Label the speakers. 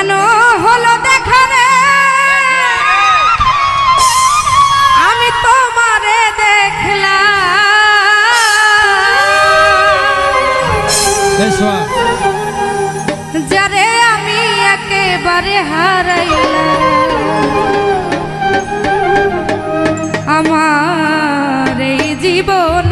Speaker 1: কেন হলো দেখা রে? আমি তোমারে দেখলাম। যারে আমি একেবারে হারাইলাম। আমার এই জীবন